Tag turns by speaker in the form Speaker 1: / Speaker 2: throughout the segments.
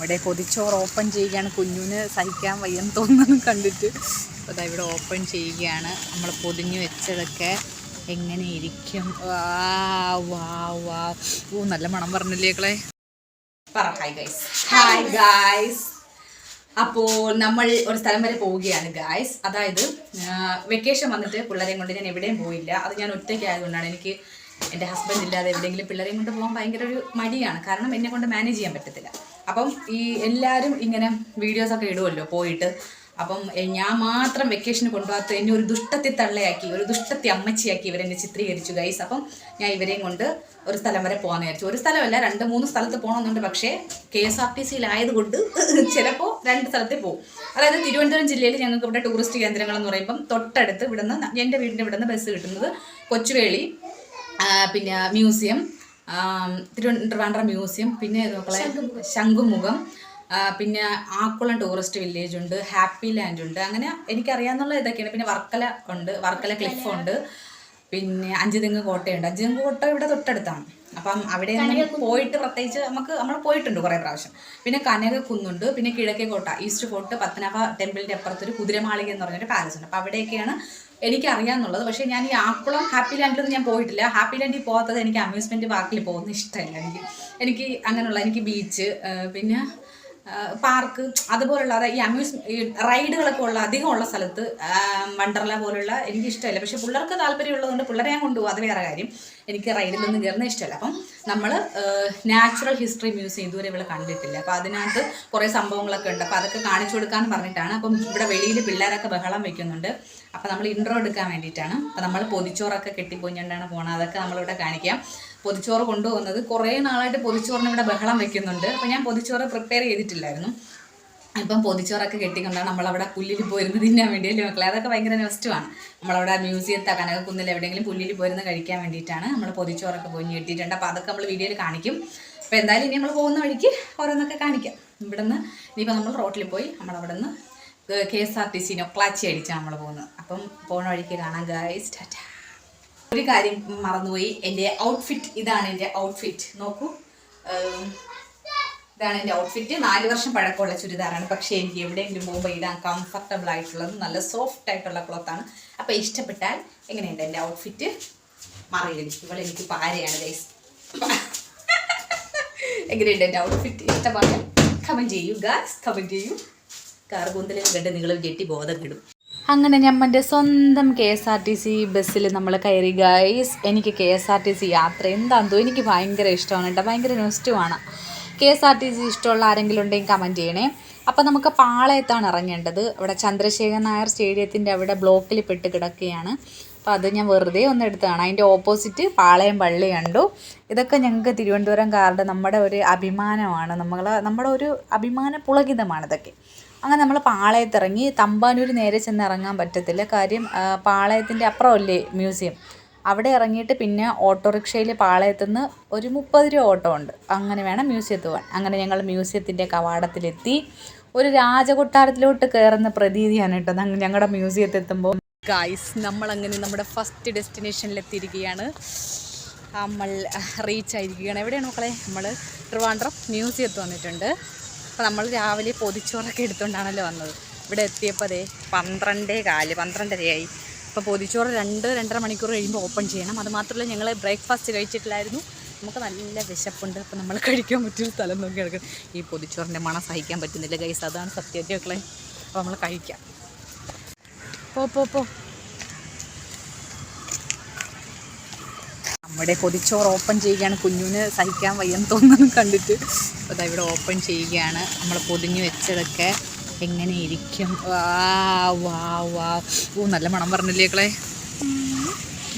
Speaker 1: ഇവിടെ കൊതിച്ചോറ് ഓപ്പൺ ചെയ്യുകയാണ്. കുഞ്ഞുവിന് സഹിക്കാൻ വയ്യെന്ന് തോന്നുന്നു കണ്ടിട്ട്. അപ്പോൾ അതാ ഇവിടെ ഓപ്പൺ ചെയ്യുകയാണ്. നമ്മൾ പൊതിഞ്ഞു വെച്ചതൊക്കെ എങ്ങനെ ഇരിക്കും? വാ വാ വാ. ഓ നല്ല മണം പറഞ്ഞില്ലേക്കളെ പറ ഹായ് ഗൈസ് ഹായ് ഗൈസ് അപ്പോൾ നമ്മൾ ഒരു സ്ഥലം വരെ പോവുകയാണ് ഗായ്സ് അതായത് വെക്കേഷൻ വന്നിട്ട് പിള്ളേരെയും കൊണ്ട് ഞാൻ എവിടെയും പോയില്ല. അത് ഞാൻ ഒറ്റയ്ക്ക് ആയതുകൊണ്ടാണ് എനിക്ക് എന്റെ ഹസ്ബൻഡ് ഇല്ലാതെ എവിടെയെങ്കിലും പിള്ളേരെയും കൊണ്ട് പോകാൻ ഭയങ്കര ഒരു മടിയാണ്. കാരണം എന്നെ കൊണ്ട് മാനേജ് ചെയ്യാൻ പറ്റത്തില്ല. അപ്പം ഈ എല്ലാവരും ഇങ്ങനെ വീഡിയോസൊക്കെ ഇടുമല്ലോ പോയിട്ട്. അപ്പം ഞാൻ മാത്രം വെക്കേഷന് കൊണ്ടുപോകാത്ത എന്നെ ഒരു ദുഷ്ടത്തി തള്ളയാക്കി ഒരു ദുഷ്ടത്തി അമ്മച്ചിയാക്കി ഇവരെന്നെ ചിത്രീകരിച്ചു ഗൈസ് അപ്പം ഞാൻ ഇവരെയും കൊണ്ട് ഒരു സ്ഥലം വരെ പോകാമെന്ന് വിചാരിച്ചു. ഒരു സ്ഥലമല്ല രണ്ട് മൂന്ന് സ്ഥലത്ത് പോകണമെന്നുണ്ട് പക്ഷേ കെ എസ് ആർ ടി സിയിലായതുകൊണ്ട് ചിലപ്പോൾ രണ്ട് സ്ഥലത്തേ പോകും അതായത് തിരുവനന്തപുരം ജില്ലയിൽ ഞങ്ങൾക്ക് ഇവിടെ ടൂറിസ്റ്റ് കേന്ദ്രങ്ങൾ എന്ന് പറയുമ്പം തൊട്ടടുത്ത് ഇവിടുന്ന് എന്റെ വീടിന്റെ ഇവിടുന്ന് ബസ് കിട്ടുന്നത് കൊച്ചുവേളി പിന്നെ മ്യൂസിയം തിരുവനന്തപുരം മ്യൂസിയം പിന്നെ നോക്കളെ ശംഖുമുഖം പിന്നെ ആക്കുളം ടൂറിസ്റ്റ് വില്ലേജ് ഉണ്ട് ഹാപ്പി ലാൻഡ് ഉണ്ട്. അങ്ങനെ എനിക്കറിയാവുന്ന ഇതൊക്കെയാണ്. പിന്നെ വർക്കല ഉണ്ട് വർക്കല ക്ലിഫ് ഉണ്ട്. പിന്നെ അഞ്ചുതെങ്ങ് കോട്ടയുണ്ട്. അഞ്ചുതെങ്ങ് കോട്ട ഇവിടെ തൊട്ടടുത്താണ്. അപ്പം അവിടെ പോയിട്ട് പ്രത്യേകിച്ച് നമുക്ക് നമ്മൾ പോയിട്ടുണ്ട് കുറേ പ്രാവശ്യം. പിന്നെ കനകക്കുന്നുണ്ട് പിന്നെ കിഴക്കേ കോട്ട ഈസ്റ്റ് ഫോർട്ട് പത്തനാഭ ടെമ്പിളിന്റെ അപ്പുറത്തൊരു കുതിരമാളിക എന്ന് പറഞ്ഞൊരു പാലസ് ഉണ്ട്. അപ്പോൾ അവിടെയൊക്കെയാണ് എനിക്ക് അറിയാമെന്നുള്ളത് പക്ഷേ ഞാൻ ഈ ആക്കുളം ഹാപ്പി ലാൻഡിലൊന്നും ഞാൻ പോയിട്ടില്ല. ഹാപ്പി ലാൻഡിൽ പോകാത്തത് എനിക്ക് അമ്യൂസ്മെന്റ് പാർക്കിൽ പോകുന്ന ഇഷ്ടമല്ല. എനിക്ക് എനിക്ക് അങ്ങനെയുള്ള എനിക്ക് ബീച്ച് പിന്നെ പാർക്ക് അതുപോലുള്ള അതായത് ഈ അമ്യൂസ് റൈഡുകളൊക്കെ ഉള്ള അധികമുള്ള സ്ഥലത്ത് വണ്ടർല പോലുള്ള എനിക്ക് ഇഷ്ടമല്ല പക്ഷെ പിള്ളേർക്ക് താല്പര്യമുള്ളതുകൊണ്ട് പിള്ളേരെ ഞാൻ കൊണ്ടുപോകും. അത് വേറെ കാര്യം. എനിക്ക് റൈഡിലൊന്നും കയറുന്ന ഇഷ്ടമല്ല. അപ്പം നമ്മൾ നാച്ചുറൽ ഹിസ്റ്ററി മ്യൂസിയം ഇതുവരെ ഇവിടെ കണ്ടിട്ടില്ല. അപ്പോൾ അതിനകത്ത് കുറേ സംഭവങ്ങളൊക്കെ ഉണ്ട്. അപ്പോൾ അതൊക്കെ കാണിച്ചു കൊടുക്കാൻ പറഞ്ഞിട്ടാണ്. അപ്പം ഇവിടെ വെളിയിൽ പിള്ളേരൊക്കെ ബഹളം വെക്കുന്നുണ്ട്. അപ്പോൾ നമ്മൾ ഇൻട്രോ എടുക്കാൻ വേണ്ടിയിട്ടാണ്. അപ്പോൾ നമ്മൾ പൊതിച്ചോറൊക്കെ കെട്ടിപ്പൊഞ്ഞിട്ടാണ് പോകുന്നത് അതൊക്കെ നമ്മളിവിടെ കാണിക്കാം. പൊതിച്ചോറ് കൊണ്ടുപോകുന്നത്. കുറേ നാളായിട്ട് പൊതിച്ചോറിന് ഇവിടെ ബഹളം വെക്കുന്നുണ്ട്. അപ്പോൾ ഞാൻ പൊതിച്ചോറ് പ്രിപ്പയർ ചെയ്തിട്ടില്ലായിരുന്നു. ഇപ്പം പൊതിച്ചോറൊക്കെ കെട്ടിക്കൊണ്ടാണ് നമ്മളവിടെ പുല്ലിൽ പോയിരുന്ന് തിന്നാൻ വേണ്ടി അല്ലേ മക്കളെ അതൊക്കെ ഭയങ്കര നെസ്റ്റുമാണ് നമ്മളവിടെ മ്യൂസിയത്തെ കനകക്കുന്നിൽ എവിടെയെങ്കിലും പുല്ലിൽ പോയിരുന്ന് കഴിക്കാൻ വേണ്ടിയിട്ടാണ് നമ്മൾ പൊതിച്ചോറൊക്കെ പൊഞ്ഞ് കെട്ടിയിട്ടുണ്ട്. അപ്പോൾ അതൊക്കെ നമ്മൾ വീഡിയോയിൽ കാണിക്കും. അപ്പോൾ എന്തായാലും ഇനി നമ്മൾ പോകുന്ന വഴിക്ക് ഓരോന്നൊക്കെ കാണിക്കാം. ഇവിടുന്ന് ഇനിയിപ്പോൾ നമ്മൾ റോട്ടിൽ പോയി നമ്മളവിടെ നിന്ന് K S R T C നൊക്ലാച്ചി അടിച്ചാണ് നമ്മൾ പോകുന്നത്. അപ്പം പോകുന്ന വഴിക്ക് കാണാം ഗൈസ് ടാറ്റാ. ഒരു കാര്യം മറന്നുപോയി. എന്റെ ഔട്ട്ഫിറ്റ് ഇതാണ് എന്റെ ഔട്ട്ഫിറ്റ് നോക്കൂ. ഇതാണ് എന്റെ ഔട്ട്ഫിറ്റ് നാല് വർഷം പഴക്കമുള്ള ചുരിദാറാണ്. പക്ഷേ എനിക്ക് എവിടെയെങ്കിലും പോകുമ്പോൾ ഇടാൻ കംഫർട്ടബിൾ ആയിട്ടുള്ളത് നല്ല സോഫ്റ്റ് ആയിട്ടുള്ള ക്ലോത്താണ് അപ്പോൾ ഇഷ്ടപ്പെട്ടാൽ എങ്ങനെയുണ്ട് എന്റെ ഔട്ട്ഫിറ്റ് മറിയില്ല ഇവളെ എനിക്ക് പാരയാണ് ഗൈസ് എങ്ങനെയുണ്ട് എന്റെ ഔട്ട്ഫിറ്റ് ഇഷ്ടമാണ് കമന്റ് ചെയ്യൂ ഗാസ് കമന്റ് ചെയ്യൂ. കാർഗൂന്തലും കണ്ട് നിങ്ങൾ ജെട്ടി ബോധം കിടും. അങ്ങനെ ഞമ്മന്റെ സ്വന്തം K S R T C ബസ്സിൽ നമ്മൾ കയറി. ഗൈസ് എനിക്ക് K S R T C യാത്ര എന്താണെന്തോ എനിക്ക് ഭയങ്കര ഇഷ്ടമാണ് കേട്ടോ. ഭയങ്കര നെസ്റ്റുമാണ് K S R T C ഇഷ്ടമുള്ള ആരെങ്കിലും ഉണ്ടെങ്കിൽ കമന്റ് ചെയ്യണേ. അപ്പോൾ നമുക്ക് പാളയത്താണ് ഇറങ്ങേണ്ടത്. അവിടെ ചന്ദ്രശേഖർ നായർ സ്റ്റേഡിയത്തിന്റെ അവിടെ ബ്ലോക്കിൽ പെട്ട് കിടക്കുകയാണ്. അപ്പോൾ അത് ഞാൻ വെറുതെ ഒന്ന് എടുത്തതാണ്. അതിന്റെ ഓപ്പോസിറ്റ് പാളയം പള്ളി കണ്ടു. ഇതൊക്കെ ഞങ്ങൾക്ക് തിരുവനന്തപുരം കാരുടെ നമ്മുടെ ഒരു അഭിമാനമാണ്. നമ്മൾ നമ്മുടെ ഒരു അഭിമാന പുളകിതമാണ് ഇതൊക്കെ. അങ്ങനെ നമ്മൾ പാളയത്തിറങ്ങി തമ്പാനൂർ നേരെ ചെന്ന് ഇറങ്ങാൻ പറ്റത്തില്ല. കാര്യം പാളയത്തിന്റെ അപ്പുറമല്ലേ മ്യൂസിയം. അവിടെ ഇറങ്ങിയിട്ട് പിന്നെ ഓട്ടോറിക്ഷയിൽ പാളയത്തുനിന്ന് ഒരു മുപ്പത് രൂപ ഓട്ടോ ഉണ്ട്. അങ്ങനെ വേണം മ്യൂസിയത്ത് പോകാൻ അങ്ങനെ ഞങ്ങൾ മ്യൂസിയത്തിന്റെ കവാടത്തിലെത്തി. ഒരു രാജകൊട്ടാരത്തിലോട്ട് കയറുന്ന പ്രതീതിയാണ് കേട്ടോ. ഞങ്ങ- ഞങ്ങളുടെ മ്യൂസിയത്തിൽ എത്തുമ്പോൾ ഗായ്സ് നമ്മളങ്ങനെ നമ്മുടെ ഫസ്റ്റ് ഡെസ്റ്റിനേഷനിലെത്തിയിരിക്കുകയാണ് നമ്മൾ റീച്ച് ആയിരിക്കുകയാണ്. എവിടെയാണ് മക്കളെ? നമ്മൾ ട്രിവാൻഡ്രം മ്യൂസിയത്ത് വന്നിട്ടുണ്ട്. അപ്പോൾ നമ്മൾ രാവിലെ പൊതിച്ചോറൊക്കെ എടുത്തുകൊണ്ടാണല്ലോ വന്നത്. ഇവിടെ എത്തിയപ്പോൾ അതെ പന്ത്രണ്ടേ കാൽ പന്ത്രണ്ടരയായി. അപ്പോൾ പൊതിച്ചോറ് രണ്ട് രണ്ടര മണിക്കൂർ കഴിയുമ്പോൾ ഓപ്പൺ ചെയ്യണം. അതുമാത്രമല്ല ഞങ്ങൾ ബ്രേക്ക്ഫാസ്റ്റ് കഴിച്ചിട്ടില്ലായിരുന്നു. നമുക്ക് നല്ല വിശപ്പുണ്ട്. അപ്പോൾ നമ്മൾ കഴിക്കാൻ പറ്റിയൊരു സ്ഥലം നോക്കി കിടക്കും ഈ പൊതിച്ചോറിന്റെ മണം സഹിക്കാൻ പറ്റുന്നില്ല ഗൈസ് അതാണ് സത്യത്തിൽ അപ്പോൾ നമ്മൾ കഴിക്കാം. പോ പോ പോ. നമ്മുടെ കൊതിച്ചോറ് ഓപ്പൺ ചെയ്യുകയാണ്. കുഞ്ഞുവിന് സഹിക്കാൻ വയ്യെന്ന് തോന്നുന്നു കണ്ടിട്ട്. അപ്പോൾ അതാ ഇവിടെ ഓപ്പൺ ചെയ്യുകയാണ്. നമ്മൾ പൊതിഞ്ഞ് വെച്ചതൊക്കെ എങ്ങനെ ഇരിക്കും വാ വാ. വാ ഓ നല്ല മണം പറഞ്ഞില്ലേക്കളെ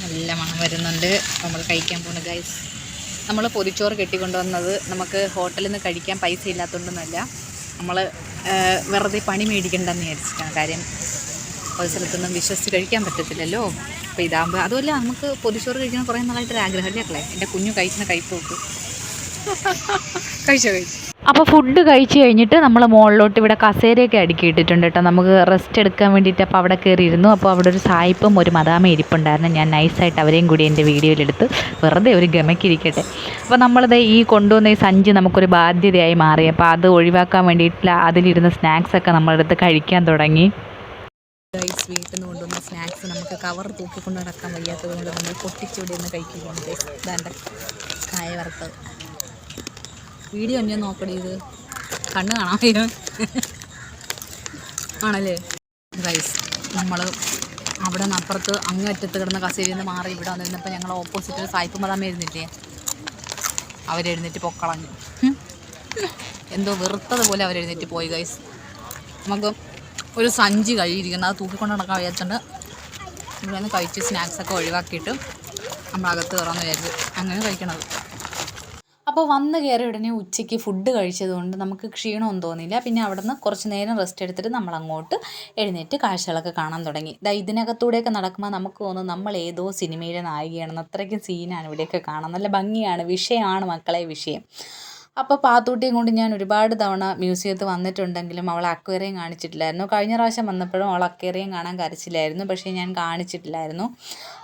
Speaker 1: നല്ല മണം വരുന്നുണ്ട്. നമ്മൾ കഴിക്കാൻ പോകുന്നത് ഗൈസ് നമ്മൾ പൊതിച്ചോറ് കെട്ടിക്കൊണ്ടുവന്നത് നമുക്ക് ഹോട്ടലിൽ നിന്ന് കഴിക്കാൻ പൈസ ഇല്ലാത്തതുകൊണ്ടൊന്നുമല്ല നമ്മൾ വെറുതെ പണി മേടിക്കണ്ടെന്ന് വിചാരിച്ചിട്ടാണ്. കാര്യം ഒരു സ്ഥലത്തൊന്നും വിശ്വസിച്ച് കഴിക്കാൻ പറ്റത്തില്ലല്ലോ. അപ്പോൾ ഇതാകുമ്പോൾ അതുമല്ല നമുക്ക് പൊതിച്ചോറ് കഴിക്കണം കുറേ നാളായിട്ടൊരു ആഗ്രഹമല്ലേ മക്കളെ എന്റെ കുഞ്ഞു കഴിക്കുന്ന കഴിപ്പ് നോക്ക്. കഴിച്ചോ കഴിച്ചു. അപ്പോൾ ഫുഡ് കഴിച്ച് കഴിഞ്ഞിട്ട് നമ്മൾ മുകളിലോട്ട് ഇവിടെ കസേരയൊക്കെ അടുക്കി ഇട്ടിട്ടുണ്ട് കേട്ടോ. നമുക്ക് റെസ്റ്റ് എടുക്കാൻ വേണ്ടിയിട്ട് അപ്പോൾ അവിടെ കയറിയിരുന്നു. അപ്പോൾ അവിടെ ഒരു സായിപ്പും ഒരു മദാമ ഇരിപ്പുണ്ടായിരുന്നു. ഞാൻ നൈസായിട്ട് അവരെയും കൂടി എന്റെ വീഡിയോയിലെടുത്ത് വെറുതെ ഒരു ഗമക്കിരിക്കട്ടെ അപ്പോൾ നമ്മളത് ഈ കൊണ്ടുവന്ന ഈ സഞ്ചി നമുക്കൊരു ബാധ്യതയായി മാറി. അപ്പോൾ അത് ഒഴിവാക്കാൻ വേണ്ടിയിട്ടുള്ള അതിലിരുന്ന സ്നാക്സൊക്കെ നമ്മളെടുത്ത് കഴിക്കാൻ തുടങ്ങി. ഗൈസ് വീട്ടിൽ നിന്ന് കൊണ്ടുവന്ന സ്നാക്സ് നമുക്ക് കവർ തൂക്കിക്കൊണ്ട് നടക്കാൻ വയ്യാത്തത് കൊണ്ട് നമ്മൾ പൊട്ടിച്ചൂടി നിന്ന് കഴിക്കുകയാണ് ഗൈസ് ഇതാണ്ട് കായ വറുത്തത്. വീഡിയോ തന്നെ നോക്കണേ ഇത്. കണ്ണ് കാണാൻ വയ്യ. ആണല്ലേ? ഗൈസ് നമ്മൾ അവിടെ നിന്ന് അപ്പുറത്ത് അങ്ങറ്റത്ത് കിടന്ന കസേരയിൽ നിന്ന് മാറി ഇവിടെ വന്നിരുന്നപ്പോൾ ഞങ്ങൾ ഓപ്പോസിറ്റ് സായിപ്പ് മതാമ ഇരുന്നില്ലേ അവരെഴുന്നേറ്റ് പൊക്കളഞ്ഞു. എന്തോ വെറുത്തതുപോലെ അവരെഴുന്നേറ്റ് പോയി ഗൈസ് നമുക്ക് ഒരു സഞ്ചി കഴുകിയിരിക്കുന്നത് അത് തൂക്കിക്കൊണ്ട് നടക്കാൻ വിചാരിച്ചിട്ടുണ്ട്. ഇവിടെ നിന്ന് കഴിച്ച് സ്നാക്സൊക്കെ ഒഴിവാക്കിയിട്ട് നമ്മൾ അകത്ത് കയറാമെന്ന് വിചാരിച്ചു അങ്ങനെ കഴിക്കണത്. അപ്പോൾ വന്ന് കയറി ഉടനെ ഉച്ചയ്ക്ക് ഫുഡ് കഴിച്ചതുകൊണ്ട് നമുക്ക് ക്ഷീണമൊന്നും തോന്നിയില്ല. പിന്നെ അവിടെ നിന്ന് കുറച്ച് നേരം റെസ്റ്റ് എടുത്തിട്ട് നമ്മൾ അങ്ങോട്ട് എഴുന്നേറ്റ് കാഴ്ചകളൊക്കെ കാണാൻ തുടങ്ങി. ദാ ഇതിനകത്തൂടെയൊക്കെ നടക്കുമ്പോൾ നമുക്ക് തോന്നും നമ്മൾ ഏതോ സിനിമയിലെ നായികയാണെന്ന്. അത്രയ്ക്കും സീനാണ് ഇവിടെയൊക്കെ കാണാൻ. നല്ല ഭംഗിയാണ് വിഷയമാണ് മക്കളെ വിഷയം. അപ്പോൾ പാത്തൂട്ടിയും കൊണ്ട് ഞാൻ ഒരുപാട് തവണ മ്യൂസിയത്തിൽ വന്നിട്ടുണ്ടെങ്കിലും അവൾ അക്വേറിയം കാണിച്ചിട്ടില്ലായിരുന്നു. കഴിഞ്ഞ പ്രാവശ്യം വന്നപ്പോഴും അവൾ അക്വേറിയം കാണാൻ കരച്ചില്ലായിരുന്നു. പക്ഷേ ഞാൻ കാണിച്ചിട്ടില്ലായിരുന്നു.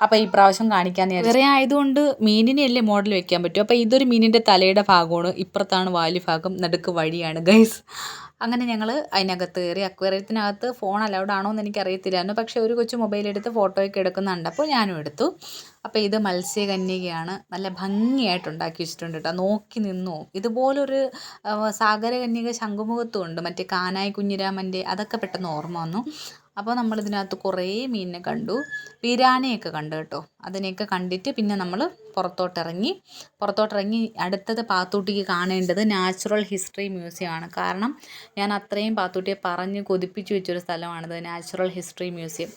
Speaker 1: അപ്പോൾ ഈ പ്രാവശ്യം കാണിക്കാൻ വേറെ ആയതുകൊണ്ട് മീനിനെയല്ലേ മോഡൽ വെക്കാൻ പറ്റും? അപ്പോൾ ഇതൊരു മീനിന്റെ തലയുടെ ഭാഗമാണ്. ഇപ്പുറത്താണ് വാലി ഭാഗം നടുക്ക് വഴിയാണ് ഗൈസ് അങ്ങനെ ഞങ്ങൾ അതിനകത്ത് കയറി അക്വേറിയത്തിനകത്ത് ഫോൺ അലൗഡ് ആണോ എന്ന് എനിക്കറിയത്തില്ലായിരുന്നു. പക്ഷേ ഒരു കൊച്ചു മൊബൈൽ എടുത്ത് ഫോട്ടോയൊക്കെ എടുക്കുന്നുണ്ട്. അപ്പോൾ ഞാനും എടുത്തു. അപ്പോൾ ഇത് മത്സ്യകന്യകയാണ് നല്ല ഭംഗിയായിട്ട് ഉണ്ടാക്കി വെച്ചിട്ടുണ്ട് കേട്ടോ. നോക്കി നിന്നു. ഇതുപോലൊരു സാഗരകന്യക ശംഖുമുഖത്തും ഉണ്ട് മറ്റേ കാനായി കുഞ്ഞിരാമന്റെ അതൊക്കെ പെട്ടെന്ന് ഓർമ്മ വന്നു. അപ്പോൾ നമ്മളിതിനകത്ത് കുറേ മീനിനെ കണ്ടു. പിരാനയൊക്കെ കണ്ടു കേട്ടോ. അതിനെയൊക്കെ കണ്ടിട്ട് പിന്നെ നമ്മൾ പുറത്തോട്ടിറങ്ങി. പുറത്തോട്ടിറങ്ങി അടുത്തത് പാത്തൂട്ടിക്ക് കാണേണ്ടത് നാച്ചുറൽ ഹിസ്റ്ററി മ്യൂസിയം ആണ്. കാരണം ഞാൻ അത്രയും പാത്തൂട്ടിയെ പറഞ്ഞ് കൊതിപ്പിച്ചു വെച്ചൊരു സ്ഥലമാണിത് നാച്ചുറൽ ഹിസ്റ്ററി മ്യൂസിയം.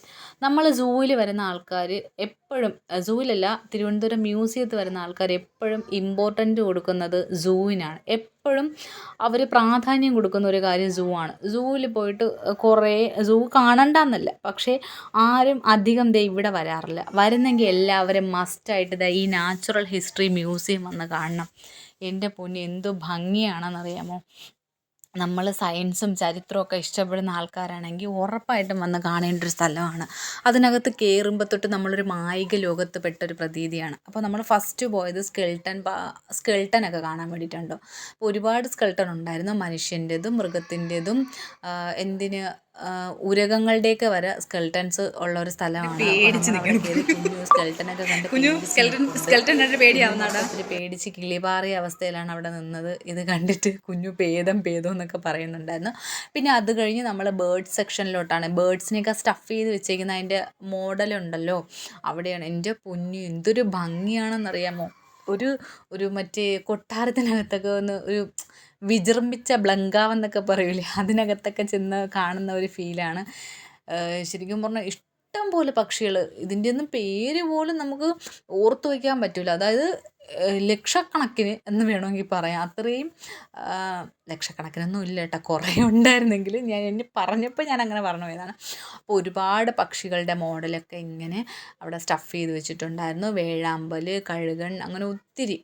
Speaker 1: നമ്മൾ സൂവിൽ വരുന്ന ആൾക്കാർ എപ്പോഴും സൂവിലല്ല തിരുവനന്തപുരം മ്യൂസിയത്തിൽ വരുന്ന ആൾക്കാർ എപ്പോഴും ഇമ്പോർട്ടന്റ് കൊടുക്കുന്നത് സൂവിനാണ്. എപ്പോഴും അവർ പ്രാധാന്യം കൊടുക്കുന്ന ഒരു കാര്യം സൂ ആണ് സൂവിൽ പോയിട്ട് കുറേ സൂ കാണണ്ടെന്നല്ല പക്ഷേ ആരും അധികം ദേ ഇവിടെ വരാറില്ല. വരുന്നെങ്കിൽ എല്ലാവരും മസ്റ്റായിട്ട് ദൈന നാച്ചുറൽ ഹിസ്റ്ററി മ്യൂസിയം വന്ന് കാണണം. എന്റെ പൊന്നി എന്ത് ഭംഗിയാണെന്നറിയാമോ? നമ്മൾ സയൻസും ചരിത്രവും ഒക്കെ ഇഷ്ടപ്പെടുന്ന ആൾക്കാരാണെങ്കിൽ ഉറപ്പായിട്ടും വന്ന് കാണേണ്ട ഒരു സ്ഥലമാണ്. അതിനകത്ത് കയറുമ്പോൾ തൊട്ട് നമ്മളൊരു മായിക ലോകത്ത് പെട്ടൊരു പ്രതീതിയാണ്. അപ്പോൾ നമ്മൾ ഫസ്റ്റ് പോയത് സ്കെൽട്ടൻ സ്കെൽട്ടൻ ഒക്കെ കാണാൻ വേണ്ടിയിട്ടുണ്ടോ. അപ്പോൾ ഒരുപാട് സ്കെൽട്ടൺ ഉണ്ടായിരുന്നു. മനുഷ്യന്റെതും മൃഗത്തിന്റെതും എന്തിന് ഉരകങ്ങളുടെയൊക്കെ വരെ സ്കെൽട്ടൻസ് ഉള്ള ഒരു സ്ഥലമാണ്. കുഞ്ഞു സ്കെൽട്ടനൊക്കെ കണ്ട്
Speaker 2: കുഞ്ഞു സ്കെൽട്ടൻ
Speaker 1: ഒത്തിരി പേടിച്ച് കിളിപാറിയ അവസ്ഥയിലാണ് അവിടെ നിന്നത്. ഇത് കണ്ടിട്ട് കുഞ്ഞു പേദം പേദം എന്നൊക്കെ പറയുന്നുണ്ടായിരുന്നു. പിന്നെ അത് കഴിഞ്ഞ് നമ്മൾ ബേർഡ് സെക്ഷനിലോട്ടാണ് ബേർഡ്സിനെയൊക്കെ സ്റ്റഫ് ചെയ്ത് വെച്ചേക്കുന്ന അതിന്റെ മോഡലുണ്ടല്ലോ അവിടെയാണ്. എന്റെ പൊന്നു എന്തൊരു ഭംഗിയാണെന്നറിയാമോ? ഒരു ഒരു മറ്റേ കൊട്ടാരത്തിനകത്തൊക്കെ ഒന്ന് ഒരു വിജൃംഭിച്ച ബ്ലങ്കാവ് എന്നൊക്കെ പറയൂലേ? അതിനകത്തൊക്കെ ചെന്ന് കാണുന്ന ഒരു ഫീലാണ്. ശരിക്കും പറഞ്ഞാൽ ഇഷ്ടം പോലെ പക്ഷികൾ ഇതിന്റെ ഒന്നും പേര് പോലും നമുക്ക് ഓർത്തു വയ്ക്കാൻ പറ്റില്ല അതായത് ലക്ഷക്കണക്കിന് എന്ന് വേണമെങ്കിൽ പറയാം. അത്രയും ലക്ഷക്കണക്കിനൊന്നും ഇല്ല കേട്ടോ. കുറേ ഉണ്ടായിരുന്നെങ്കിൽ ഞാൻ എന്നെ പറഞ്ഞപ്പോൾ ഞാൻ അങ്ങനെ പറഞ്ഞു പോയതാണ്. അപ്പോൾ ഒരുപാട് പക്ഷികളുടെ മോഡലൊക്കെ ഇങ്ങനെ അവിടെ സ്റ്റഫ് ചെയ്ത് വെച്ചിട്ടുണ്ടായിരുന്നു. വേഴാമ്പൽ കഴുകൻ അങ്ങനെ ഒത്തിരി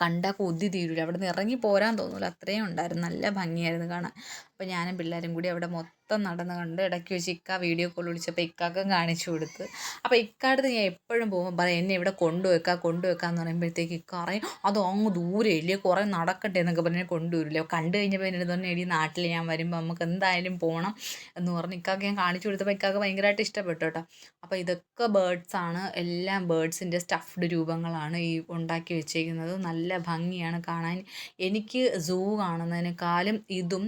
Speaker 1: കണ്ടാൽ കൊതി തീരൂല. അവിടെ നിന്ന് ഇറങ്ങി പോരാൻ തോന്നില്ല അത്രയും ഉണ്ടായിരുന്നു. നല്ല ഭംഗിയായിരുന്നു കാണാൻ. അപ്പോൾ ഞാനും പിള്ളേരും കൂടി അവിടെ മൊത്തം നടന്ന് കണ്ട് ഇടയ്ക്ക് വെച്ച് ഇക്ക വീഡിയോ കോൾ വിളിച്ചപ്പോൾ ഇക്കാക്കും കാണിച്ചു കൊടുത്ത്. അപ്പോൾ ഇക്കാടുത്ത് ഞാൻ എപ്പോഴും പോകുമ്പോൾ പറയും എന്നെ ഇവിടെ കൊണ്ടുവെക്കാം കൊണ്ടുവെക്കാന്ന് പറയുമ്പോഴത്തേക്ക് ഇക്ക പറയും അത് അങ്ങ് ദൂരെ ഇല്ലേ കുറേ നടക്കട്ടെ എന്നൊക്കെ പറഞ്ഞ് കൊണ്ടുവരില്ല. കണ്ടു കഴിഞ്ഞപ്പോൾ എന്റെ തന്നെ എടി നാട്ടിൽ ഞാൻ വരുമ്പോൾ നമുക്ക് എന്തായാലും പോകണം എന്ന് പറഞ്ഞ് ഇക്കാക്ക് ഞാൻ കാണിച്ചു കൊടുത്തപ്പോൾ ഇക്കാക്ക് ഭയങ്കരമായിട്ട് ഇഷ്ടപ്പെട്ടു കേട്ടോ. അപ്പോൾ ഇതൊക്കെ ബേർഡ്സ് ആണ്. എല്ലാം ബേർഡ്സിന്റെ സ്റ്റഫ്ഡ് രൂപങ്ങളാണ് ഈ ഉണ്ടാക്കി വെച്ചേക്കുന്നത്. നല്ല ഭംഗിയാണ് കാണാൻ. എനിക്ക് സൂ കാണുന്നതിനേക്കാളും ഇതും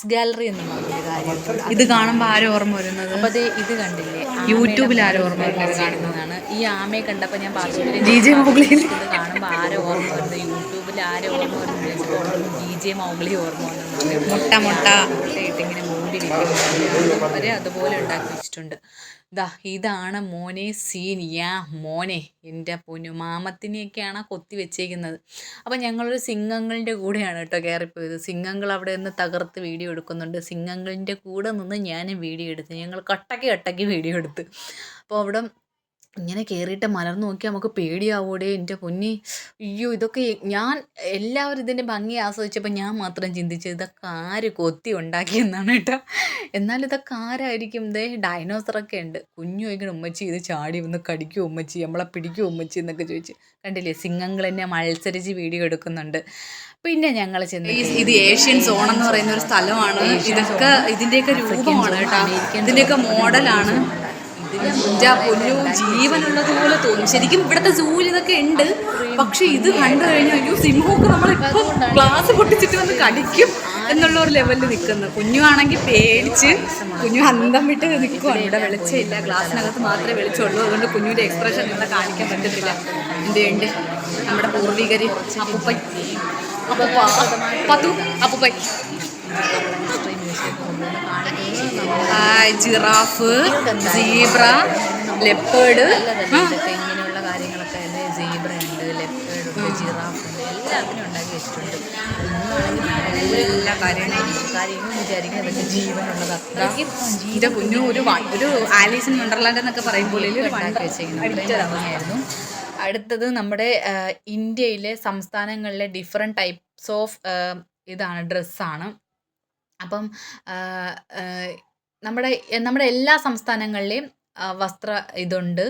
Speaker 1: ആർട്സ് ഗാലറി എന്ന് കാര്യം
Speaker 2: ഇത് കാണുമ്പോൾ ആരും ഓർമ്മ വരുന്നത്?
Speaker 1: അപ്പോൾ അത് ഇത് കണ്ടില്ലേ?
Speaker 2: യൂട്യൂബിൽ ആരും ഓർമ്മ
Speaker 1: വരുന്നത്? കാണുന്നതാണ്. ഈ ആമയെ കണ്ടപ്പോൾ ഞാൻ പറഞ്ഞു
Speaker 2: മൗഗ്ലിയിൽ.
Speaker 1: ഇത് കാണുമ്പോൾ ആരും ഓർമ്മ വരുന്നത്? യൂട്യൂബിൽ ആരോ ഓർമ്മ വരുന്നത്? ഡി ജെ മൗഗ്ലി ഓർമ്മ വന്നു
Speaker 2: മുട്ട മുട്ട.
Speaker 1: മുട്ടയിട്ട് ഇങ്ങനെ മൂടി വെക്കും അവരെ അതുപോലെ ഉണ്ടാക്കി വെച്ചിട്ടുണ്ട് ദാ ഇതാണ് മോനെ സീൻ യാ മോനെ. എന്റെ പൊന്നു മാമത്തിനെയൊക്കെയാണ് കൊത്തി വെച്ചേക്കുന്നത്. അപ്പം ഞങ്ങളൊരു സിംഹങ്ങളുടെ കൂടെയാണ് കേട്ടോ കയറിപ്പോയത്. സിംഹങ്ങൾ അവിടെ നിന്ന് തകർത്ത് വീഡിയോ എടുക്കുന്നുണ്ട്. സിംഹങ്ങളുടെ കൂടെ നിന്ന് ഞാനും വീഡിയോ എടുത്തു. ഞങ്ങൾ കട്ടക്ക് കട്ടക്ക് വീഡിയോ എടുത്ത്. അപ്പോൾ അവിടെ ഇങ്ങനെ കയറിയിട്ട് മലർന്നു നോക്കിയാൽ നമുക്ക് പേടിയാവൂടെ എന്റെ പൊന്നി. അയ്യോ ഇതൊക്കെ ഞാൻ എല്ലാവരും ഇതിന്റെ ഭംഗി ആസ്വദിച്ചപ്പോൾ ഞാൻ മാത്രം ചിന്തിച്ചത് ഇതൊക്കെ ആര് കൊത്തി ഉണ്ടാക്കിയെന്നാണ് കേട്ടോ. എന്നാൽ ഇതൊക്കെ ആരായിരിക്കും? ദേ ഡൈനോസറൊക്കെ ഉണ്ട്. കുഞ്ഞു ചോദിക്കണം ഉമ്മച്ചി ഇത് ചാടി വന്ന് കടിക്കും ഉമ്മച്ചി നമ്മളെ പിടിക്കും ഉമ്മച്ചി എന്നൊക്കെ ചോദിച്ച്. കണ്ടില്ലേ സിംഗങ്ങൾ തന്നെ മത്സരിച്ച് വീഡിയോ എടുക്കുന്നുണ്ട്. പിന്നെ ഞങ്ങൾ ചെന്ന്
Speaker 2: ഇത് ഏഷ്യൻ സോൺ എന്ന് പറയുന്ന ഒരു സ്ഥലമാണ്. ഇതൊക്കെ ഇതിന്റെയൊക്കെ രൂപമാണ് കേട്ടോ. ഇതിന്റെയൊക്കെ മോഡലാണ്. ഇതിന്റെ പൊന്നു ജീവനുള്ളതുപോലെ തോന്നും. ശരിക്കും ഇവിടുത്തെ സൂൽ ഇതൊക്കെ ഉണ്ട്. പക്ഷെ ഇത് കണ്ടു കഴിഞ്ഞാൽ അയ്യോ സിംഹമൊക്കെ നമ്മളിപ്പോ ക്ലാസ് പൊട്ടിച്ചിട്ട് വന്ന് കടിക്കും എന്നുള്ള ഒരു ലെവലിൽ നിൽക്കുന്നു കുഞ്ഞുവാണെങ്കിൽ പേടിച്ച് കുഞ്ഞു അന്തം വിട്ട് നിൽക്കുവാണ് ഇവിടെ വെളിച്ചമില്ല ഗ്ലാസ്സിനകത്ത് മാത്രമേ വെളിച്ചമുള്ളൂ. അതുകൊണ്ട് കുഞ്ഞുവിന്റെ എക്സ്പ്രഷൻ ഇവിടെ കാണിക്കാൻ പറ്റത്തില്ല. എന്തുണ്ട് നമ്മുടെ പൂർവികര് അപ്പൂപ്പൻ. അപ്പുപ്പ. പത്തു അപ്പൂപ്പൻ. ജിറാഫ് സീബ്ര ലെപ്പേഡ്
Speaker 1: ഇങ്ങനെയുള്ള കാര്യങ്ങളൊക്കെ സീബ്ര ഉണ്ട് ലെപ്പേഡ് ഉണ്ട് ജിറാഫ് ഉണ്ട് എല്ലാത്തിനും ഉണ്ടാക്കി വെച്ചിട്ടുണ്ട്.
Speaker 2: എല്ലാ കാര്യങ്ങളും
Speaker 1: കാര്യങ്ങളും വിചാരിക്കുന്നത് ഇതൊക്കെ ജീവനുള്ളത് അത്രയ്ക്കും
Speaker 2: എന്റെ കുഞ്ഞു ഒരു ഒരു ആലീസ് വണ്ടർലാൻഡ് എന്നൊക്കെ പറയുമ്പോൾ
Speaker 1: ഉണ്ടാക്കി വെച്ചേക്കുന്നു അടുത്തത് നമ്മുടെ ഇന്ത്യയിലെ സംസ്ഥാനങ്ങളിലെ ഡിഫറെന്റ് ടൈപ്സ് ഓഫ് ഇതാണ് ഡ്രസ്സാണ് അപ്പം നമ്മുടെ നമ്മുടെ എല്ലാ സംസ്ഥാനങ്ങളിലെയും വസ്ത്ര ഇതുണ്ട്.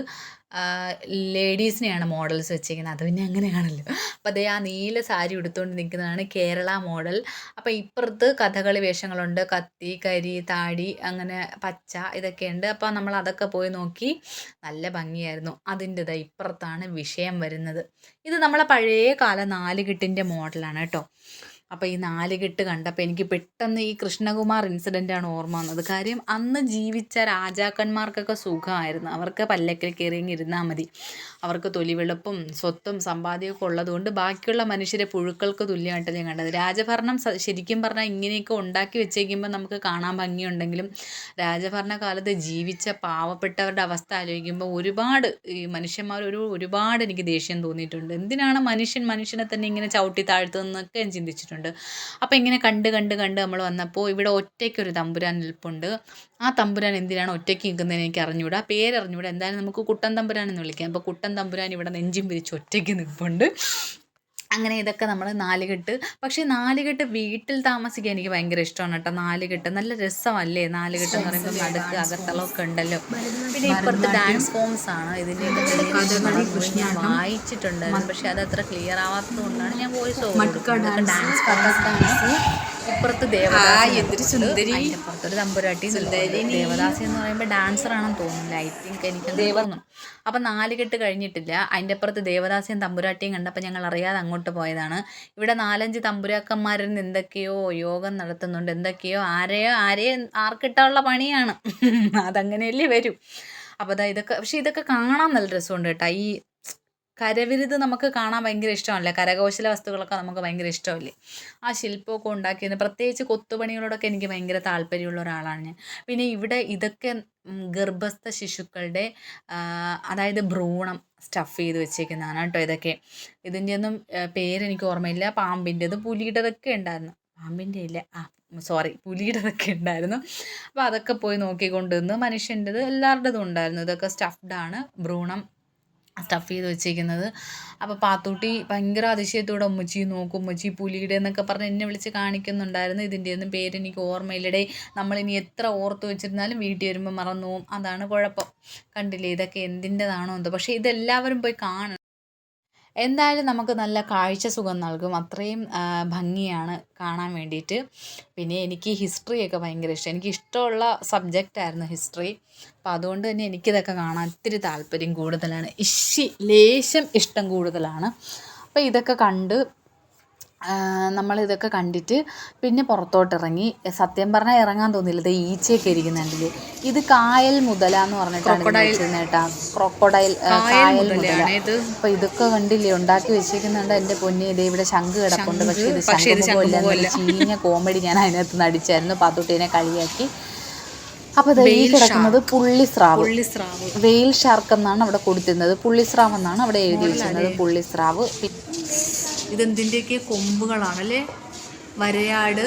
Speaker 1: ലേഡീസിനെയാണ് മോഡൽസ് വെച്ചിരിക്കുന്നത്. അത് പിന്നെ അങ്ങനെയാണല്ലോ. അപ്പോൾ അതേ ആ നീല സാരി ഉടുത്തുകൊണ്ട് നിൽക്കുന്നതാണ് കേരള മോഡൽ. അപ്പോൾ ഇപ്പുറത്ത് കഥകളി വേഷങ്ങളുണ്ട്. കത്തി കരി താടി അങ്ങനെ പച്ച ഇതൊക്കെയുണ്ട്. അപ്പോൾ നമ്മൾ അതൊക്കെ പോയി നോക്കി നല്ല ഭംഗിയായിരുന്നു. അതിന്റെ ദാ ഇപ്പുറത്താണ് വിഷയം വരുന്നത്. ഇത് നമ്മളെ പഴയ കാല നാലുകെട്ടിന്റെ മോഡലാണ് കേട്ടോ. അപ്പോൾ ഈ നാലുകെട്ട് കണ്ടപ്പോൾ എനിക്ക് പെട്ടെന്ന് ഈ കൃഷ്ണകുമാർ ഇൻസിഡന്റാണ് ഓർമ്മ വന്നത്. കാര്യം അന്ന് ജീവിച്ച രാജാക്കന്മാർക്കൊക്കെ സുഖമായിരുന്നു. അവർക്ക് പല്ലക്കിൽ കയറി ഇരുന്നാൽ മതി. അവർക്ക് തൊലിവെളുപ്പും സ്വത്തും സമ്പാദ്യമൊക്കെ ഉള്ളതുകൊണ്ട് ബാക്കിയുള്ള മനുഷ്യരെ പുഴുക്കൾക്ക് തുല്യമായിട്ട് ഞാൻ കണ്ടത്. രാജഭരണം ശരിക്കും പറഞ്ഞാൽ ഇങ്ങനെയൊക്കെ ഉണ്ടാക്കി വെച്ചേക്കുമ്പോൾ നമുക്ക് കാണാൻ ഭംഗിയുണ്ടെങ്കിലും രാജഭരണ കാലത്ത് ജീവിച്ച പാവപ്പെട്ടവരുടെ അവസ്ഥ ആലോചിക്കുമ്പോൾ ഒരുപാട് ഈ മനുഷ്യന്മാർ ഒരു ഒരുപാട് എനിക്ക് ദേഷ്യം തോന്നിയിട്ടുണ്ട്. എന്തിനാണ് മനുഷ്യൻ മനുഷ്യനെ തന്നെ ഇങ്ങനെ ചവിട്ടി താഴ്ത്തുന്നൊക്കെ ഞാൻ ചിന്തിച്ചിട്ടുണ്ട്. അപ്പോൾ ഇങ്ങനെ കണ്ട് കണ്ട് കണ്ട് നമ്മൾ വന്നപ്പോൾ ഇവിടെ ഒറ്റയ്ക്ക് ഒരു തമ്പുരാൻ നിൽപ്പുണ്ട്. ആ തമ്പുരാൻ എന്തിനാണ് ഒറ്റയ്ക്ക് നിൽക്കുന്നതെന്ന് എനിക്ക് അറിഞ്ഞുകൂടാ പേരറിഞ്ഞുകൂടാ എന്തായാലും നമുക്ക് കുട്ടൻ തമ്പുരാൻ എന്ന് വിളിക്കാം. അപ്പോൾ കുട്ടൻ തമ്പുരാൻ ഇവിടെ നെഞ്ചും പിരിച്ച് ഒറ്റയ്ക്ക് നിൽപ്പുണ്ട് അങ്ങനെ ഇതൊക്കെ നമ്മൾ നാലുകെട്ട്. പക്ഷേ നാലുകെട്ട് വീട്ടിൽ താമസിക്കാൻ എനിക്ക് ഭയങ്കര ഇഷ്ടമാണ് കേട്ടോ. നാലുകെട്ട് നല്ല രസമല്ലേ? നാലുകെട്ട് എന്ന് പറയുമ്പോൾ നടുക്ക് അകത്തളമൊക്കെ ഉണ്ടല്ലോ. പിന്നെ ഇപ്പുറത്ത് ഡാൻസ് ഫോംസ് ആണ്. ഇതിന്റെ വായിച്ചിട്ടുണ്ട് വായിച്ചിട്ടുണ്ടായിരുന്നു. പക്ഷെ അത് അത്ര ക്ലിയർ ആവാത്തത് കൊണ്ടാണ് ഞാൻ വോയിസ് ഡാൻസ് ഇപ്പുറത്ത് ദേവദാസി
Speaker 2: എന്തൊരു സുന്ദരി.
Speaker 1: അതിന്റെ അപ്പുറത്തൊരു തമ്പുരാട്ടി ദേവദാസി എന്ന് പറയുമ്പോൾ ഡാൻസർ ആണെന്ന് തോന്നുന്നില്ല. ഐ തിങ്ക് എനിക്ക് തോന്നുന്നു. അപ്പം നാല് കെട്ട് കഴിഞ്ഞിട്ടില്ല. അതിന്റെ അപ്പുറത്ത് ദേവദാസിയും തമ്പുരാട്ടിയും കണ്ടപ്പോൾ ഞങ്ങൾ അറിയാതെ അങ്ങോട്ട് പോയതാണ്. ഇവിടെ നാലഞ്ച് തമ്പുരാക്കന്മാരിൽ നിന്ന് എന്തൊക്കെയോ യോഗം നടത്തുന്നുണ്ട്. എന്തൊക്കെയോ ആരെയോ ആരെയോ ആർക്കിട്ടുള്ള പണിയാണ്. അതങ്ങനെയല്ലേ വരും. അപ്പോൾ അതാ ഇതൊക്കെ പക്ഷെ ഇതൊക്കെ കാണാൻ നല്ല രസമുണ്ട് കേട്ടോ. ഈ കരവിരുത് നമുക്ക് കാണാൻ ഭയങ്കര ഇഷ്ടമല്ലേ കരകൗശല വസ്തുക്കളൊക്കെ നമുക്ക് ഭയങ്കര ഇഷ്ടമല്ലേ? ആ ശില്പമൊക്കെ ഉണ്ടാക്കിയത് പ്രത്യേകിച്ച് കൊത്തുപണികളോടൊക്കെ എനിക്ക് ഭയങ്കര താല്പര്യമുള്ള ഒരാളാണ് ഞാൻ. പിന്നെ ഇവിടെ ഇതൊക്കെ ഗർഭസ്ഥ ശിശുക്കളുടെ അതായത് ഭ്രൂണം സ്റ്റഫ് ചെയ്ത് വെച്ചേക്കുന്നതാണ് കേട്ടോ ഇതൊക്കെ. ഇതിന്റെ ഒന്നും പേരെനിക്ക് ഓർമ്മയില്ല. പാമ്പിന്റെത് പുലിയുടേതൊക്കെ ഉണ്ടായിരുന്നു. പാമ്പിന്റെ ഇല്ല ആ സോറി പുലിയുടേതൊക്കെ ഉണ്ടായിരുന്നു. അപ്പോൾ അതൊക്കെ പോയി നോക്കിക്കൊണ്ട് നിന്ന് മനുഷ്യന്റെത് എല്ലാവരുടേതും ഉണ്ടായിരുന്നു. ഇതൊക്കെ സ്റ്റഫ്ഡാണ് ഭ്രൂണം സ്റ്റഫ് ചെയ്ത് വെച്ചേക്കുന്നത്. അപ്പോൾ പാത്തൂട്ടി ഭയങ്കര അതിശയത്തോടെ ഉമ്മച്ചി നോക്കും. ഉമ്മച്ചി പുലിയുടെ എന്നൊക്കെ പറഞ്ഞ് എന്നെ വിളിച്ച് കാണിക്കുന്നുണ്ടായിരുന്നു. ഇതിന്റെ ഒന്നും പേരെനിക്ക് ഓർമ്മയില്ലടേ നമ്മളിനി എത്ര ഓർത്ത് വെച്ചിരുന്നാലും വീട്ടിൽ വരുമ്പോൾ മറന്നു പോകും അതാണ് കുഴപ്പം. കണ്ടില്ലേ? ഇതൊക്കെ എന്തിന്റെതാണോ എന്തോ. പക്ഷേ ഇതെല്ലാവരും പോയി കാണണം. എന്തായാലും നമുക്ക് നല്ല കാഴ്ച സുഖം നൽകും. അത്രയും ഭംഗിയാണ് കാണാൻ വേണ്ടിയിട്ട്. പിന്നെ എനിക്ക് ഹിസ്റ്ററിയൊക്കെ ഭയങ്കര ഇഷ്ടം. എനിക്ക് ഇഷ്ടമുള്ള സബ്ജക്റ്റായിരുന്നു ഹിസ്റ്ററി അപ്പോൾ അതുകൊണ്ട് തന്നെ എനിക്കിതൊക്കെ കാണാൻ ഒത്തിരി താല്പര്യം കൂടുതലാണ്. ഇഷി ലേശം ഇഷ്ടം കൂടുതലാണ്. അപ്പോൾ ഇതൊക്കെ കണ്ട് നമ്മളിതൊക്കെ കണ്ടിട്ട് പിന്നെ പുറത്തോട്ടിറങ്ങി. സത്യം പറഞ്ഞാൽ ഇറങ്ങാൻ തോന്നില്ല ഇത് ഈച്ചയൊക്കെ ഇരിക്കുന്നുണ്ട് ഇത് കായൽ മുതല എന്ന് പറഞ്ഞിട്ടാണ് കേട്ടാ. ക്രോക്കോഡൈൽ കായൽ മുതല അപ്പൊ ഇതൊക്കെ കണ്ടില്ലേ? ഉണ്ടാക്കി വെച്ചിരിക്കുന്നുണ്ട് എന്റെ പൊന്നി. ഇതേ ഇവിടെ ശംഖ് കിടപ്പുണ്ട്. പക്ഷെ ഇത് ശംഖുമുഖമല്ല ചീഞ്ഞ കോമഡി ഞാൻ അതിനകത്ത് നടിച്ചായിരുന്നു. പാത്തുട്ടീനെ കളിയാക്കി. അപ്പൊ ദേ ഈ കിടക്കുന്നത് പുള്ളിസ്രാവ് വെയിൽ ഷാർക്ക് എന്നാണ് അവിടെ കൊടുത്തിരുന്നത്. പുള്ളിസ്രാവ് എന്നാണ് അവിടെ എഴുതി വെച്ചിരുന്നത്. പുള്ളിസ്രാവ്
Speaker 2: ഇതെന്തിന്റെയൊക്കെ കൊമ്പുകളാണല്ലേ? വരയാട്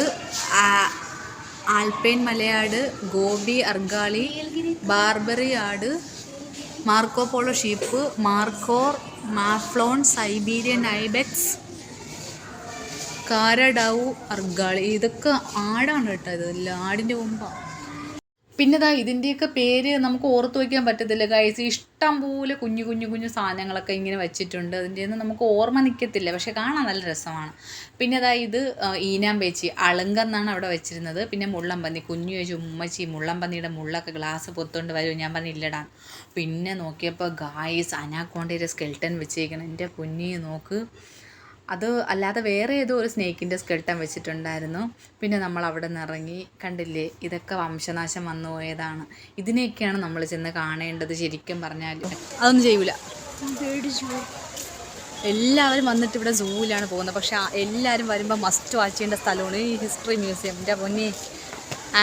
Speaker 2: ആൽപ്പൈൻ മലയാട് ഗോപി അർഗാളി ബാർബറി ആട്
Speaker 1: Marco Polo sheep markhor mouflon Siberian ibex Karatau argali. ഇതൊക്കെ ആടാണ് കേട്ടോ ഇത്. എല്ലാം ആടിന്റെ മുമ്പാണ് പിന്നെ ദാ ഇതിന്റെയൊക്കെ പേര് നമുക്ക് ഓർത്ത് വയ്ക്കാൻ പറ്റത്തില്ല ഗൈസ് ഇഷ്ടം പോലെ കുഞ്ഞു കുഞ്ഞു കുഞ്ഞു സാധനങ്ങളൊക്കെ ഇങ്ങനെ വെച്ചിട്ടുണ്ട്. അതിന്റെ ഒന്നും നമുക്ക് ഓർമ്മ നിൽക്കത്തില്ല പക്ഷെ കാണാൻ നല്ല രസമാണ്. പിന്നെ ഇത് ആ, ഈനാം പേച്ചി അളുങ്കെന്നാണ് അവിടെ വെച്ചിരുന്നത്. പിന്നെ മുള്ളംപന്നി കുഞ്ഞു ചോദിച്ചു ഉമ്മച്ചി മുള്ളംപന്നിയുടെ മുള്ളൊക്കെ ഗ്ലാസ് പൊത്തുകൊണ്ട് വരും. ഞാൻ പറഞ്ഞില്ലടാ പിന്നെ നോക്കിയപ്പോൾ ഗായ്സ് അനാക്കോണ്ടയുടെ സ്കെൽട്ടൻ വെച്ചേക്കണം. എന്റെ കുഞ്ഞി നോക്ക്. അത് അല്ലാതെ വേറെ ഏതോ ഒരു സ്നേക്കിന്റെ സ്കെൽട്ടൻ വെച്ചിട്ടുണ്ടായിരുന്നു. പിന്നെ നമ്മൾ അവിടെ നിന്ന് ഇറങ്ങി കണ്ടില്ലേ ഇതൊക്കെ വംശനാശം വന്നു പോയതാണ്. ഇതിനെയൊക്കെയാണ് നമ്മൾ ചെന്ന് കാണേണ്ടത് ശരിക്കും പറഞ്ഞാൽ അതൊന്നും ചെയ്യൂല. എല്ലാവരും വന്നിട്ട് ഇവിടെ സൂവിലാണ് പോകുന്നത്. പക്ഷെ എല്ലാവരും വരുമ്പോൾ മസ്റ്റ് വാച്ച് ചെയ്യേണ്ട സ്ഥലമാണ് ഈ ഹിസ്റ്ററി മ്യൂസിയം എന്റെ പൊന്നെ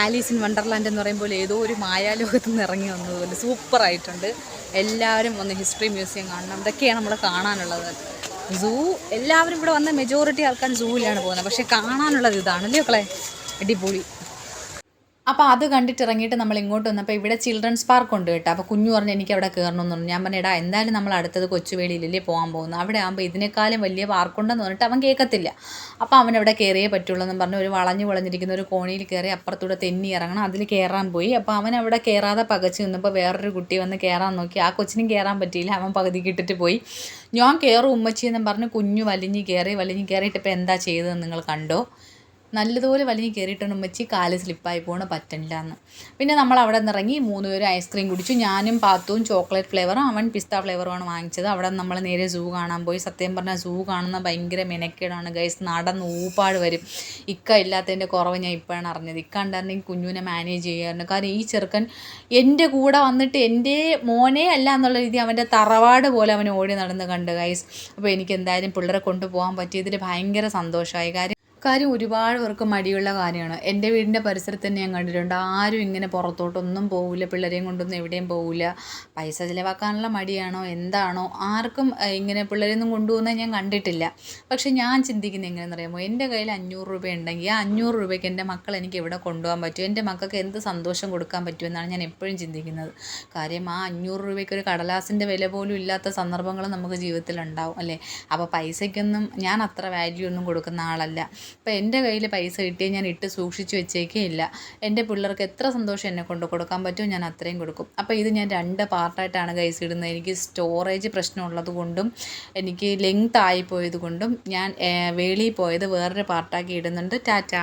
Speaker 1: ആലീസ് ഇൻ വണ്ടർലാൻഡ് എന്ന് പറയുമ്പോൾ ഏതോ ഒരു മായാലോകത്ത് നിന്ന് ഇറങ്ങി വന്നതുപോലെ സൂപ്പറായിട്ടുണ്ട്. എല്ലാവരും വന്ന് ഹിസ്റ്ററി മ്യൂസിയം കാണണം. ഇതൊക്കെയാണ് നമ്മൾ കാണാനുള്ളത്. സൂ. എല്ലാവരും ഇവിടെ വന്ന മെജോറിറ്റി ആൾക്കാർ സൂവിലാണ് പോകുന്നത്. പക്ഷെ കാണാനുള്ളത് ഇതാണല്ലേ മക്കളെ? അടിപൊളി. അപ്പോൾ അത് കണ്ടിട്ട് ഇറങ്ങിയിട്ട് നമ്മൾ ഇങ്ങോട്ട് വന്നപ്പോൾ ഇവിടെ ചിൽഡ്രൻസ് പാർക്ക് ഉണ്ട് കേട്ടോ. അപ്പോൾ കുഞ്ഞു പറഞ്ഞ് എനിക്ക് അവിടെ കയറണമെന്ന് പറഞ്ഞു. ഞാൻ പറഞ്ഞു എന്തായാലും നമ്മൾ അടുത്തത് കൊച്ചുവേളിയിലല്ലേ പോകാൻ പോകുന്നു അവിടെ ആകുമ്പോൾ ഇതിനേക്കാളും വലിയ പാർക്കുണ്ടെന്ന് പറഞ്ഞിട്ട് അവൻ കേൾക്കത്തില്ല. അപ്പോൾ അവൻ അവിടെ കയറിയേ പറ്റുള്ളൂ എന്ന് പറഞ്ഞ്. ഒരു വളഞ്ഞു വളഞ്ഞിരിക്കുന്ന ഒരു കോണിയിൽ കയറി അപ്പുറത്തൂടെ തെന്നി ഇറങ്ങണം. അതിൽ കയറാൻ പോയി. അപ്പോൾ അവൻ അവിടെ കയറാതെ പകച്ച് നിന്നപ്പോൾ വേറൊരു കുട്ടി വന്ന് കയറാൻ നോക്കി. ആ കൊച്ചിനും കയറാൻ പറ്റിയില്ല. അവൻ പകുതി കിട്ടിട്ട് പോയി. ഞാൻ കയറും ഉമ്മച്ചി എന്നും പറഞ്ഞ് കുഞ്ഞു വലിഞ്ഞ് കയറി വലിഞ്ഞ് കയറിയിട്ട് ഇപ്പോൾ എന്താ ചെയ്തതെന്ന് നിങ്ങൾ കണ്ടോ? നല്ലതുപോലെ വലിഞ്ഞ് കയറിയിട്ടുണ്ട് ഉമ്മച്ചി. കാൽ സ്ലിപ്പായി പോകണ പറ്റില്ല എന്ന് പിന്നെ നമ്മൾ അവിടെ നിന്ന് ഇറങ്ങി മൂന്ന് പേരും ഐസ്ക്രീം കുടിച്ചു. ഞാനും പാത്തും ചോക്ലേറ്റ് ഫ്ലേവറും അവൻ പിസ്ത ഫ്ലേവറുമാണ് വാങ്ങിച്ചത്. അവിടെ നമ്മൾ നേരെ സൂ കാണാൻ പോയി. സത്യം പറഞ്ഞാൽ സൂ കാണുന്ന ഭയങ്കര മെനക്കേടാണ് ഗൈസ് നടന്ന് ഊപ്പാട് വരും. ഇക്ക ഇല്ലാത്തതിന്റെ കുറവ് ഞാൻ ഇപ്പോഴാണ് അറിഞ്ഞത്. ഇക്ക ഉണ്ടായിരുന്നെങ്കിൽ കുഞ്ഞുവിനെ മാനേജ് ചെയ്യാറുണ്ട് കാരണം ഈ ചെറുക്കൻ എന്റെ കൂടെ വന്നിട്ട് എന്റെ മോനെ അല്ല എന്നുള്ള രീതി അവന്റെ തറവാട് പോലെ അവൻ ഓടി നടന്ന് കണ്ട് ഗൈസ് അപ്പോൾ എനിക്ക് എന്തായാലും പിള്ളേരെ കൊണ്ടുപോകാൻ പറ്റിയതിൽ ഭയങ്കര സന്തോഷമായി. കാര്യം കാര്യം ഒരുപാട് പേർക്ക് മടിയുള്ള കാര്യമാണ്. എന്റെ വീടിന്റെ പരിസരത്ത് തന്നെ ഞാൻ കണ്ടിട്ടുണ്ട്. ആരും ഇങ്ങനെ പുറത്തോട്ടൊന്നും പോകില്ല പിള്ളേരെയും കൊണ്ടൊന്നും എവിടെയും പോകില്ല പൈസ ചിലവാക്കാനുള്ള മടിയാണോ? എന്താണോ? ആർക്കും ഇങ്ങനെ പിള്ളേരെയൊന്നും കൊണ്ടുപോകുന്നത് ഞാൻ കണ്ടിട്ടില്ല. പക്ഷെ ഞാൻ ചിന്തിക്കുന്നത് എങ്ങനെയെന്ന് അറിയാമോ? എന്റെ കയ്യിൽ അഞ്ഞൂറ് രൂപ ഉണ്ടെങ്കിൽ ആ അഞ്ഞൂറ് രൂപയ്ക്ക് എന്റെ മക്കൾ എനിക്ക് എവിടെ കൊണ്ടുപോകാൻ പറ്റും? എന്റെ മക്കൾക്ക് എന്ത് സന്തോഷം കൊടുക്കാൻ പറ്റുമെന്നാണ് ഞാൻ എപ്പോഴും ചിന്തിക്കുന്നത്. കാര്യം ആ അഞ്ഞൂറ് രൂപയ്ക്ക് ഒരു കടലാസിന്റെ വില പോലും ഇല്ലാത്ത സന്ദർഭങ്ങൾ നമുക്ക് ജീവിതത്തിൽ ഉണ്ടാവും അല്ലേ? അപ്പോൾ പൈസയ്ക്കൊന്നും ഞാൻ അത്ര വാല്യൂ ഒന്നും കൊടുക്കുന്ന ആളല്ല. അപ്പോൾ എന്റെ കയ്യിൽ പൈസ കിട്ടിയാൽ ഞാൻ ഇട്ട് സൂക്ഷിച്ച് വെച്ചേക്കില്ല എന്റെ പിള്ളേർക്ക് എത്ര സന്തോഷം എന്നെ കൊണ്ട് കൊടുക്കാൻ പറ്റുമോ ഞാൻ അത്രയും കൊടുക്കും. അപ്പോൾ ഇത് ഞാൻ രണ്ട് പാർട്ടായിട്ടാണ് കൈസ് ഇടുന്നത്. എനിക്ക് സ്റ്റോറേജ് പ്രശ്നമുള്ളത് കൊണ്ടും എനിക്ക് ലെങ്ത് ആയി പോയത് കൊണ്ടും ഞാൻ വെളിയിൽ പോയത് വേറൊരു പാർട്ടാക്കി ഇടുന്നുണ്ട്. ടാറ്റ.